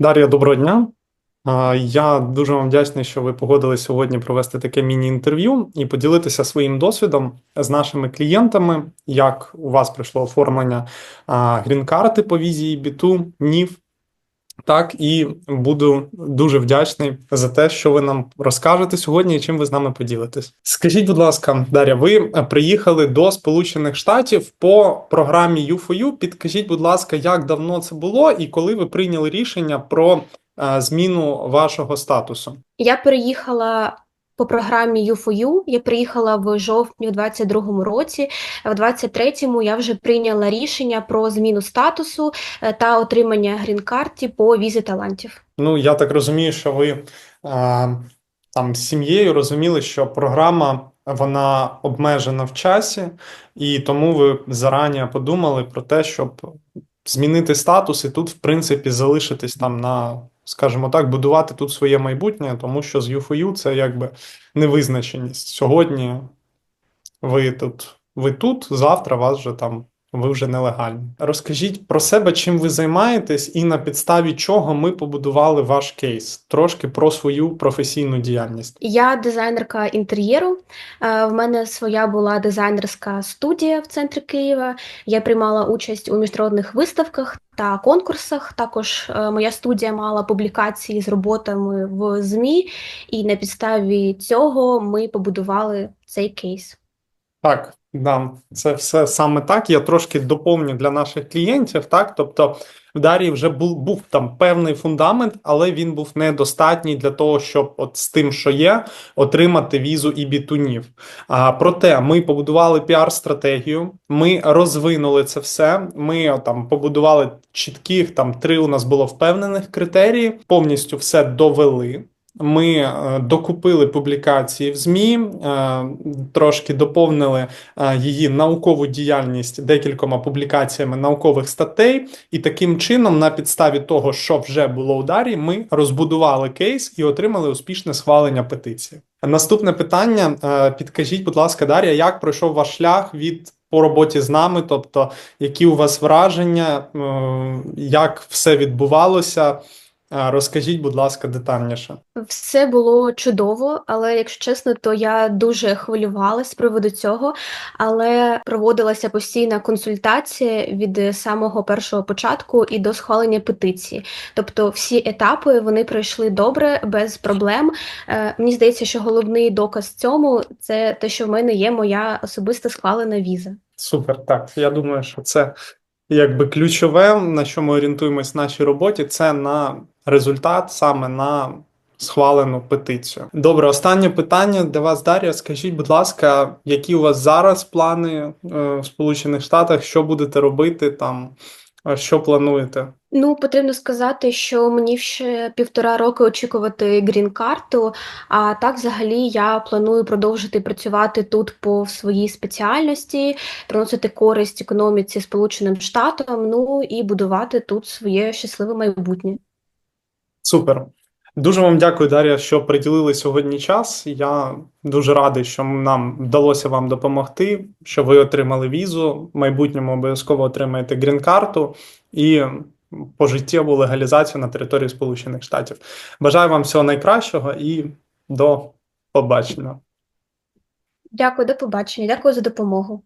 Дар'я, доброго дня. Я дуже вам вдячний, що ви погодились сьогодні провести таке міні-інтерв'ю і поділитися своїм досвідом з нашими клієнтами, як у вас пройшло оформлення грін-карти по візії B2, НІФ. Так, і буду дуже вдячний за те, що ви нам розкажете сьогодні і чим ви з нами поділитесь. Скажіть, будь ласка, Дар'я, ви приїхали до Сполучених Штатів по програмі U4U. Підкажіть, будь ласка, як давно це було і коли ви прийняли рішення про е, зміну вашого статусу? Я переїхала по програмі U4U. Я приїхала в жовтні в 22-му році. В 23-му я вже прийняла рішення про зміну статусу е, та отримання грін-карті по візі талантів. Ну, я так розумію, що ви е, там з сім'єю розуміли, що програма вона обмежена в часі, і тому ви зарані подумали про те, щоб змінити статус і тут, в принципі, залишитись там на, скажімо так, будувати тут своє майбутнє, тому що з UFU це якби невизначеність. Сьогодні ви тут, ви тут, завтра вас вже там. Ви вже нелегальні. Розкажіть про себе, чим ви займаєтесь, і на підставі чого ми побудували ваш кейс. Трошки про свою професійну діяльність. Я дизайнерка інтер'єру. Е, В мене своя була дизайнерська студія в центрі Києва. Я приймала участь у міжнародних виставках та конкурсах. Також е, моя студія мала публікації з роботами в ЗМІ, і на підставі цього ми побудували цей кейс. Так, да, це все саме так. Я трошки доповню для наших клієнтів. Так, тобто в Дар'ї вже був, був там певний фундамент, але він був недостатній для того, щоб от з тим, що є, отримати візу і бітунів. А проте ми побудували піар-стратегію, ми розвинули це все. Ми там побудували чітких там три у нас було впевнених критерії, повністю все довели. Ми е, докупили публікації в ЗМІ, е, трошки доповнили е, її наукову діяльність декількома публікаціями наукових статей, і таким чином, на підставі того, що вже було у Дарі, ми розбудували кейс і отримали успішне схвалення петиції. Наступне питання: підкажіть, будь ласка, Дар'я, як пройшов ваш шлях від по роботі з нами? Тобто, які у вас враження, як все відбувалося? Розкажіть, будь ласка, детальніше. Все було чудово, але якщо чесно, то я дуже хвилювалася з приводу цього, але проводилася постійна консультація від самого першого початку і до схвалення петиції. Тобто всі етапи вони пройшли добре, без проблем. Е, Мені здається, що головний доказ цьому це те, що в мене є моя особиста схвалена віза. Супер, так. Я думаю, що це якби ключове, на що ми орієнтуємось в нашій роботі, це на результат, саме на схвалену петицію. Добре, останнє питання для вас, Дар'я. Скажіть, будь ласка, які у вас зараз плани е, в Сполучених Штатах? Що будете робити там? Що плануєте? Ну, потрібно сказати, що мені ще півтора роки очікувати грін-карту, а так взагалі я планую продовжити працювати тут по своїй спеціальності, приносити користь економіці Сполученим Штатам, ну і будувати тут своє щасливе майбутнє. Супер. Дуже вам дякую, Дар'я, що приділили сьогодні час. Я дуже радий, що нам вдалося вам допомогти, що ви отримали візу. В майбутньому обов'язково отримаєте грін-карту і пожиттєву легалізацію на території Сполучених Штатів. Бажаю вам всього найкращого і до побачення. Дякую, до побачення, дякую за допомогу.